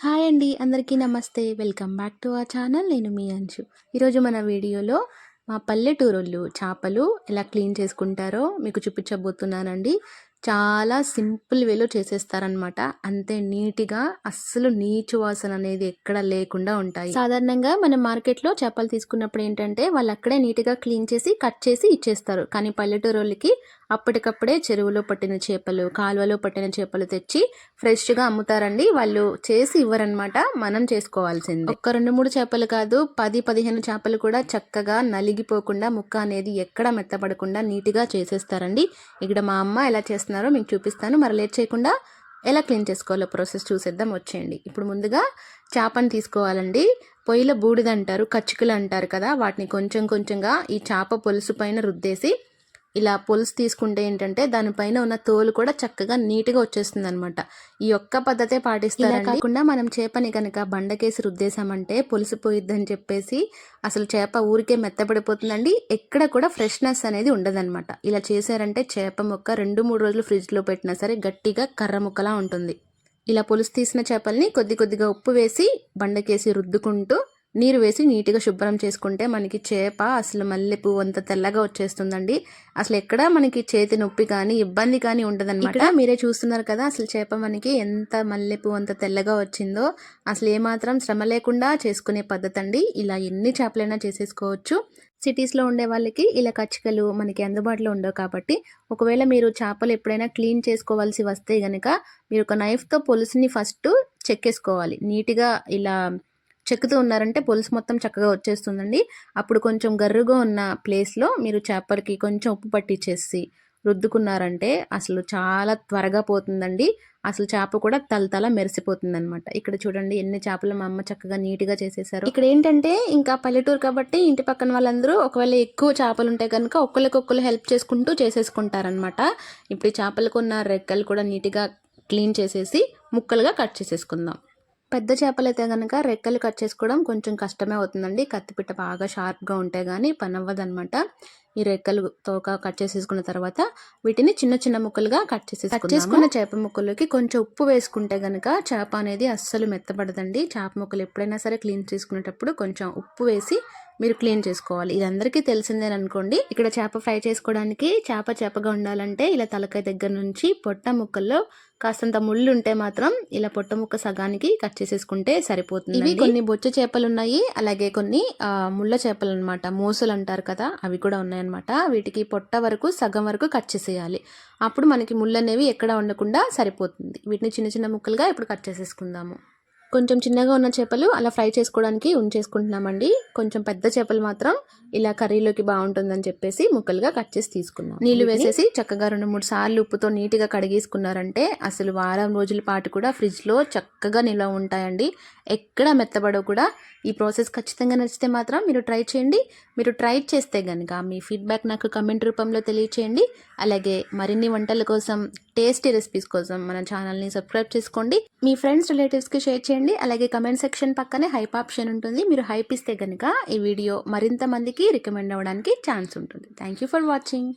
Hi అండి అందరికీ నమస్తే. వెల్కమ్ బ్యాక్ టు ఆ ఛానల్. నేను మీ అంశు. ఈరోజు మన వీడియోలో మా పల్లెటూరుళ్ళు చేపలు ఎలా క్లీన్ చేసుకుంటారో మీకు చూపించబోతున్నానండి. చాలా సింపుల్ వేలో చేసేస్తారనమాట అంతే నీట్గా అస్సలు నీచు వాసన అనేది ఎక్కడ లేకుండా ఉంటాయి. సాధారణంగా మనం మార్కెట్లో చేపలు తీసుకున్నప్పుడు ఏంటంటే వాళ్ళు అక్కడే నీట్గా క్లీన్ చేసి కట్ చేసి ఇచ్చేస్తారు. కానీ పల్లెటూరులకి అప్పటికప్పుడే చెరువులో పట్టిన చేపలు కాలువలో పట్టిన చేపలు తెచ్చి ఫ్రెష్గా అమ్ముతారండి. వాళ్ళు చేసి ఇవ్వరనమాట మనం చేసుకోవాల్సింది. ఒక్క రెండు మూడు చేపలు కాదు పది పదిహేను చేపలు కూడా చక్కగా నలిగిపోకుండా ముక్క అనేది ఎక్కడ మెత్తపడకుండా నీట్గా చేసేస్తారండి. ఇక్కడ మా అమ్మ ఎలా చేస్తున్నారో మీకు చూపిస్తాను. మరి లేట్ చేయకుండా ఎలా క్లీన్ చేసుకోవాలో ప్రాసెస్ చూసేద్దాం. వచ్చేయండి. ఇప్పుడు ముందుగా చేపను తీసుకోవాలండి. పొయ్యిలో బూడిద అంటారు కచ్చుకలు అంటారు కదా వాటిని కొంచెం కొంచెంగా ఈ చేప పొలుసు పైన రుద్దేసి ఇలా పులుసు తీసుకుంటే ఏంటంటే దానిపైన ఉన్న తోలు కూడా చక్కగా నీట్గా వచ్చేస్తుంది అనమాట ఈ ఒక్క పద్ధతే పాటిస్తారు కాకుండా మనం చేపని కనుక బండకేసి రుద్దేశామంటే పులుసు పోయిద్దని చెప్పేసి అసలు చేప ఊరికే మెత్తపడిపోతుందండి ఎక్కడ కూడా ఫ్రెష్నెస్ అనేది ఉండదన్నమాట. ఇలా చేశారంటే చేప ముక్క రెండు మూడు రోజులు ఫ్రిడ్జ్లో పెట్టినా సరే గట్టిగా కర్ర ముక్కలా ఉంటుంది. ఇలా పులుసు తీసిన చేపల్ని కొద్ది కొద్దిగా ఉప్పు వేసి బండకేసి రుద్దుకుంటూ నీరు వేసి నీట్గా శుభ్రం చేసుకుంటే మనకి చేప అసలు మల్లె పువ్వు అంత తెల్లగా వచ్చేస్తుందండి. అసలు ఎక్కడ మనకి చేతి నొప్పి కానీ ఇబ్బంది కానీ ఉండదన్నమాట. మీరే చూస్తున్నారు కదా అసలు చేప మనకి ఎంత మల్లె పువ్వు అంత తెల్లగా వచ్చిందో. అసలు ఏమాత్రం శ్రమ లేకుండా చేసుకునే పద్ధతి అండి ఇలా ఎన్ని చేపలైనా చేసేసుకోవచ్చు. సిటీస్లో ఉండే వాళ్ళకి ఇలా కచ్చికలు మనకి అందుబాటులో ఉండవు కాబట్టి ఒకవేళ మీరు చేపలు ఎప్పుడైనా క్లీన్ చేసుకోవాల్సి వస్తే కనుక మీరు ఒక నైఫ్తో పొలుసుని ఫస్ట్ చెక్కేసుకోవాలి. నీట్గా ఇలా చెక్కుతూ ఉన్నారంటే పులుసు మొత్తం చక్కగా వచ్చేస్తుందండి. అప్పుడు కొంచెం గర్రుగా ఉన్న ప్లేస్లో మీరు చేపలకి కొంచెం ఉప్పు పట్టించేసి రుద్దుకున్నారంటే అసలు చాలా త్వరగా పోతుందండి. అసలు చేప కూడా తలతల మెరిసిపోతుంది అనమాట ఇక్కడ చూడండి ఎన్ని చేపలు మా అమ్మ చక్కగా నీట్గా చేసేసారు. ఇక్కడ ఏంటంటే ఇంకా పల్లెటూరు కాబట్టి ఇంటి పక్కన వాళ్ళందరూ ఒకవేళ ఎక్కువ చేపలు ఉంటే కనుక ఒక్కరికొక్కరు హెల్ప్ చేసుకుంటూ చేసేసుకుంటారనమాట ఇప్పుడు చేపలకు ఉన్న రెక్కలు కూడా నీట్గా క్లీన్ చేసేసి ముక్కలుగా కట్ చేసేసుకుందాం. పెద్ద చేపలు అయితే కనుక రెక్కలు కట్ చేసుకోవడం కొంచెం కష్టమే అవుతుందండి. కత్తిపిట్ట బాగా షార్ప్గా ఉంటే కానీ పని అవ్వదనమాట ఈ రెక్కలు తోక కట్ చేసేసుకున్న తర్వాత వీటిని చిన్న చిన్న ముక్కలుగా కట్ చేసేసి కట్ చేసుకున్న చేప ముక్కలకి కొంచెం ఉప్పు వేసుకుంటే కనుక చేప అనేది అస్సలు మెత్తపడదండి చేప ముక్కలు ఎప్పుడైనా సరే క్లీన్ చేసుకునేటప్పుడు కొంచెం ఉప్పు వేసి మీరు క్లీన్ చేసుకోవాలి. ఇది అందరికీ తెలిసిందేననుకోండి. ఇక్కడ చేప ఫ్రై చేసుకోవడానికి చేప చేపగా ఉండాలంటే ఇలా తలకాయ దగ్గర నుంచి పొట్ట ముక్కల్లో కాస్తంత ముళ్ళు ఉంటే మాత్రం ఇలా పొట్ట ముక్క సగానికి కట్ చేసేసుకుంటే సరిపోతుంది ఇవి కొన్ని బొచ్చ చేపలు ఉన్నాయి అలాగే కొన్ని ముళ్ళ చేపలు అనమాట మూసలు అంటారు కదా అవి కూడా ఉన్నాయన్నమాట. వీటికి పొట్ట వరకు సగం వరకు కట్ చేసేయాలి. అప్పుడు మనకి ముళ్ళు అనేవి ఎక్కడ ఉండకుండా సరిపోతుంది. వీటిని చిన్న చిన్న ముక్కలుగా ఇప్పుడు కట్ చేసేసుకుందాము. కొంచెం చిన్నగా ఉన్న చేపలు అలా ఫ్రై చేసుకోవడానికి ఉంచేసుకుంటున్నామండి. కొంచెం పెద్ద చేపలు మాత్రం ఇలా కర్రీలోకి బాగుంటుందని చెప్పేసి ముక్కలుగా కట్ చేసి తీసుకున్నాం. నీళ్ళు వేసేసి చక్కగా రెండు మూడు సార్లు ఉప్పుతో నీట్గా కడిగేసుకున్నారంటే అసలు వారం రోజుల పాటు కూడా ఫ్రిడ్జ్లో చక్కగా నిల్వ ఉంటాయండి. ఎక్కడ మెత్తబడో కూడా. ఈ ప్రాసెస్ ఖచ్చితంగా నచ్చితే మాత్రం మీరు ట్రై చేయండి. మీరు ట్రై చేస్తే కనుక మీ ఫీడ్బ్యాక్ నాకు కమెంట్ రూపంలో తెలియచేయండి. అలాగే మరిన్ని వంటల కోసం టేస్టీ రెసిపీస్ కోసం మన ఛానల్ని సబ్స్క్రైబ్ చేసుకోండి. మీ ఫ్రెండ్స్ రిలేటివ్స్కి షేర్ చేయండి. అలాగే కమెంట్ సెక్షన్ పక్కనే హైప్ ఆప్షన్ ఉంటుంది. మీరు హైప్ ఇస్తే కనుక ఈ వీడియో మరింత మందికి రికమెండ్ అవ్వడానికి ఛాన్స్ ఉంటుంది. Thank you for watching